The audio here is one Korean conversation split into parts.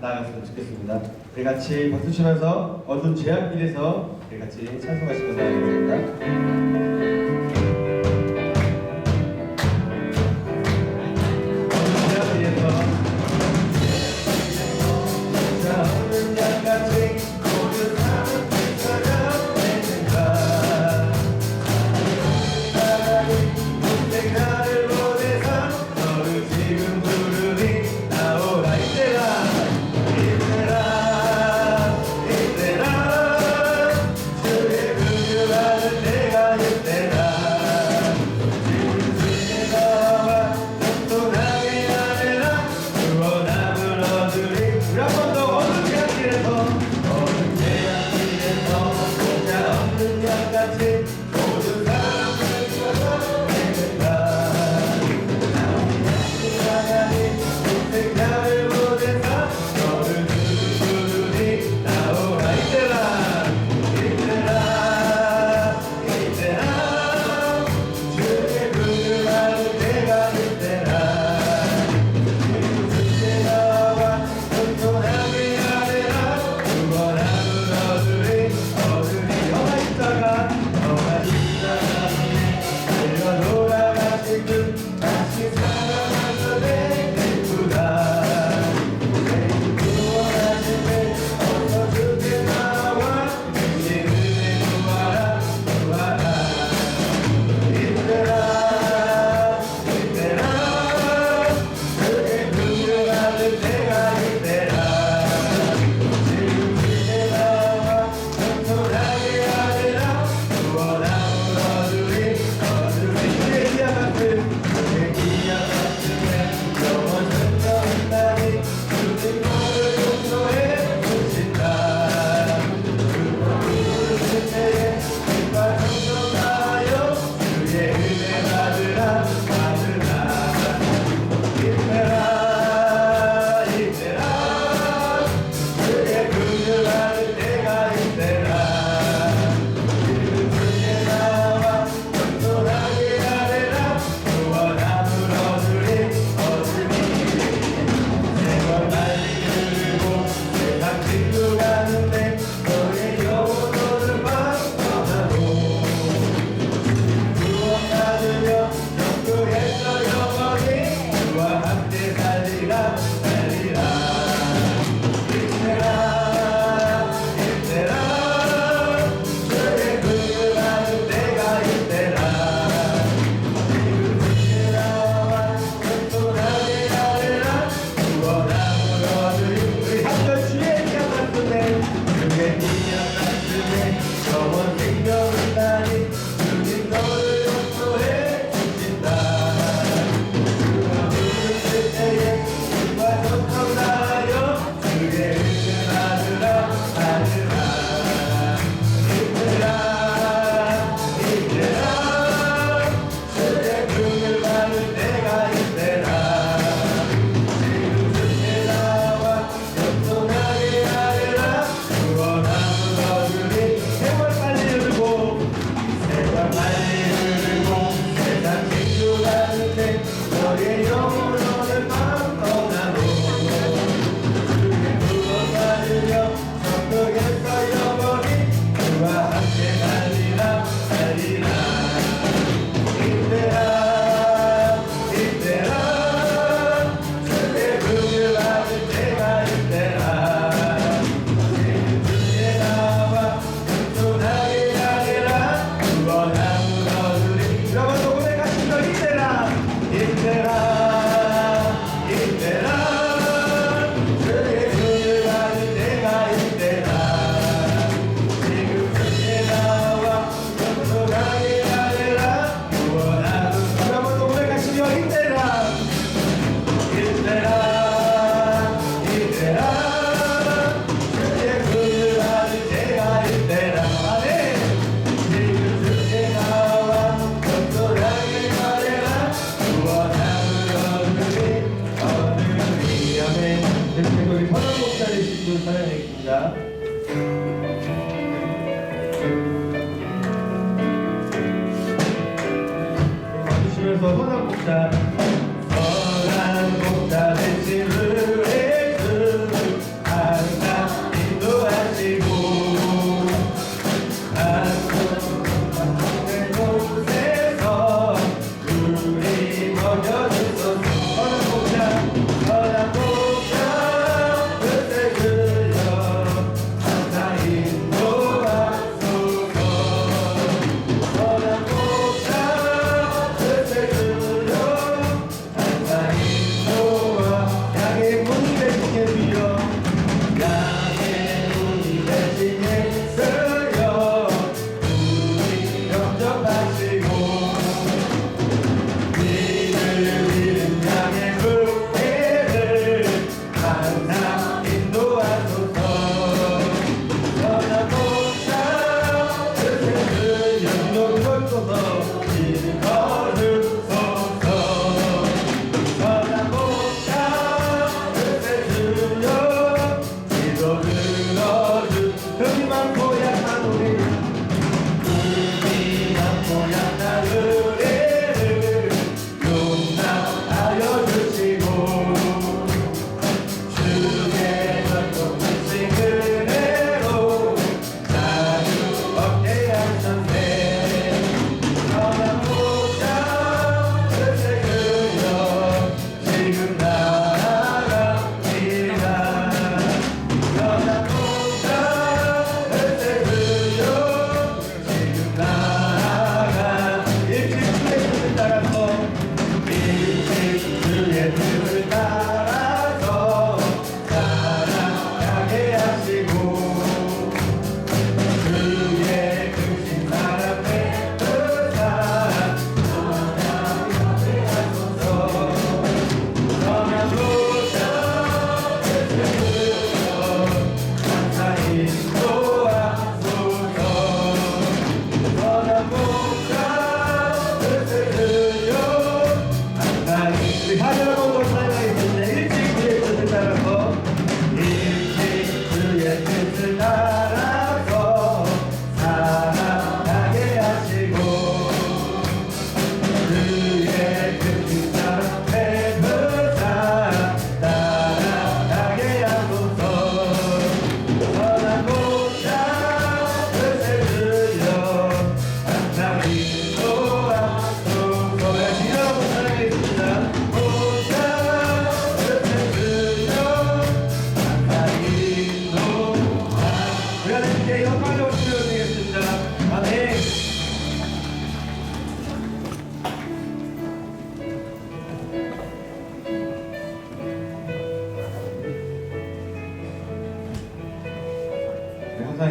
나아갔으면 좋겠습니다. 우리 같이 박수 치면서 어두운 제약길에서 우리 같이 찬송하시면서 나아가겠습니다. is day.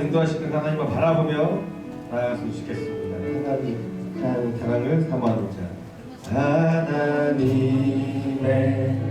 인도하시는 하나님을 바라보며 나아갔으면 좋겠습니다. 하나님, 하나님 사랑을 사모하는 자. 하나님의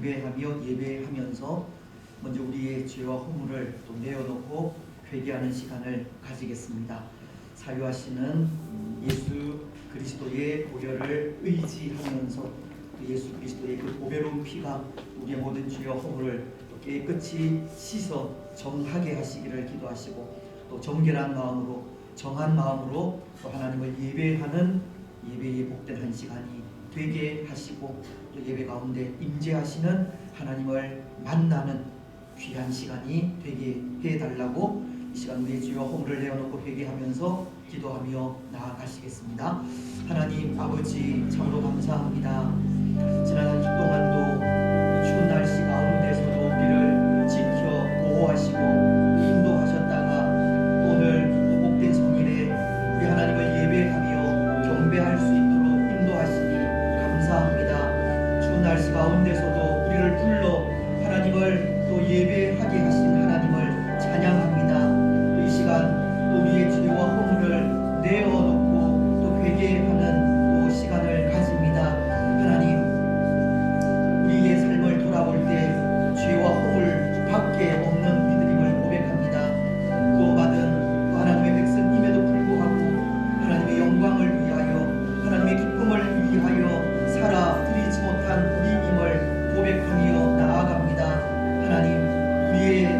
경배하며 예배하면서 먼저 우리의 죄와 허물을 또 내어놓고 회개하는 시간을 가지겠습니다. 사유하시는 예수 그리스도의 보혈을 의지하면서 그 예수 그리스도의 그 보배로운 피가 우리의 모든 죄와 허물을 또 깨끗이 씻어 정하게 하시기를 기도하시고 또 정결한 마음으로 정한 마음으로 또 하나님을 예배하는 예배의 복된 한 시간이 되게 하시고 또 예배 가운데 임재하시는 하나님을 만나는 귀한 시간이 되게 해달라고 이 시간 우리 주여 허물을 내어놓고 회개하면서 기도하며 나아가시겠습니다. 하나님 아버지 참으로 감사합니다. 지난 한 주 동안도 추운 날씨 가운데서도 우리를 지켜 보호하시고 你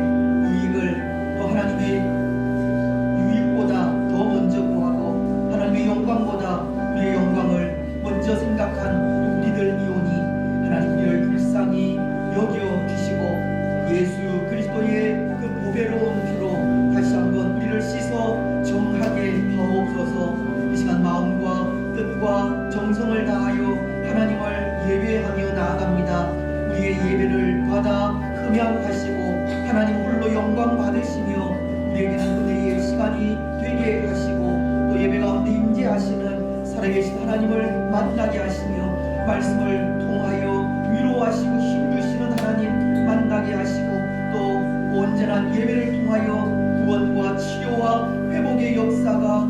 예배를 통하여 구원과 치료와 회복의 역사가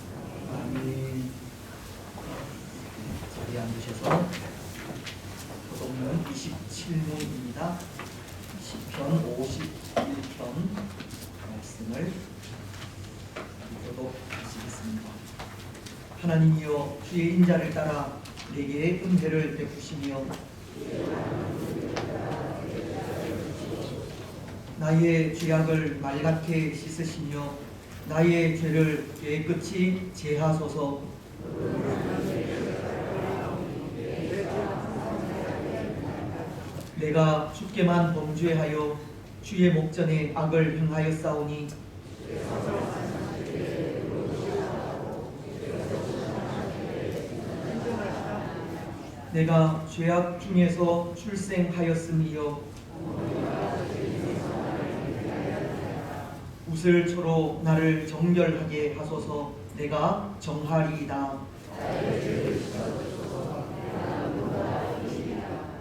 아멘. 자리에 앉으셔서 교독문 27문입니다. 10편 51편 말씀을 교독하시겠습니다. 하나님이여 주의 인자를 따라 내게 은혜를 베푸시며 나의 죄악을 말갛게 씻으시며 나의 죄를 깨끗이 제하소서. 내가 주께만 범죄하여 주의 목전에 악을 행하였사오니 내가 죄악 중에서 출생하였음이요 우슬초로 나를 정결하게 하소서. 내가 정하리이다.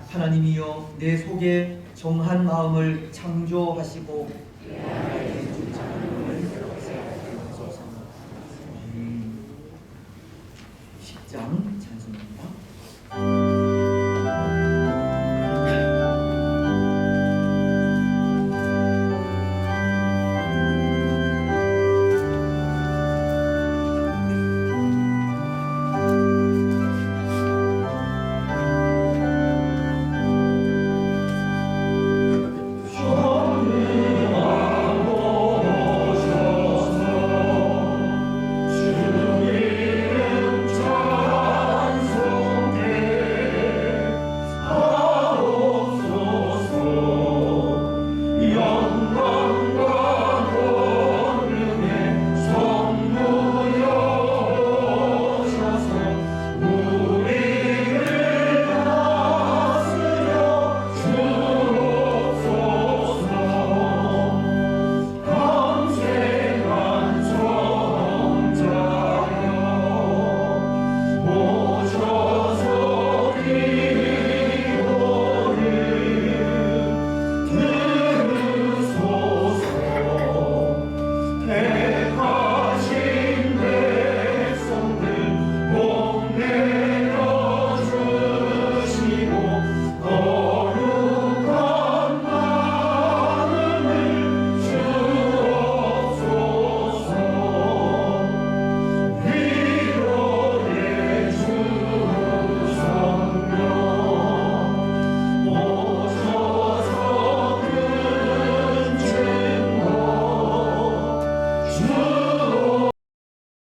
하나님이여 내 속에 정한 마음을 창조하시고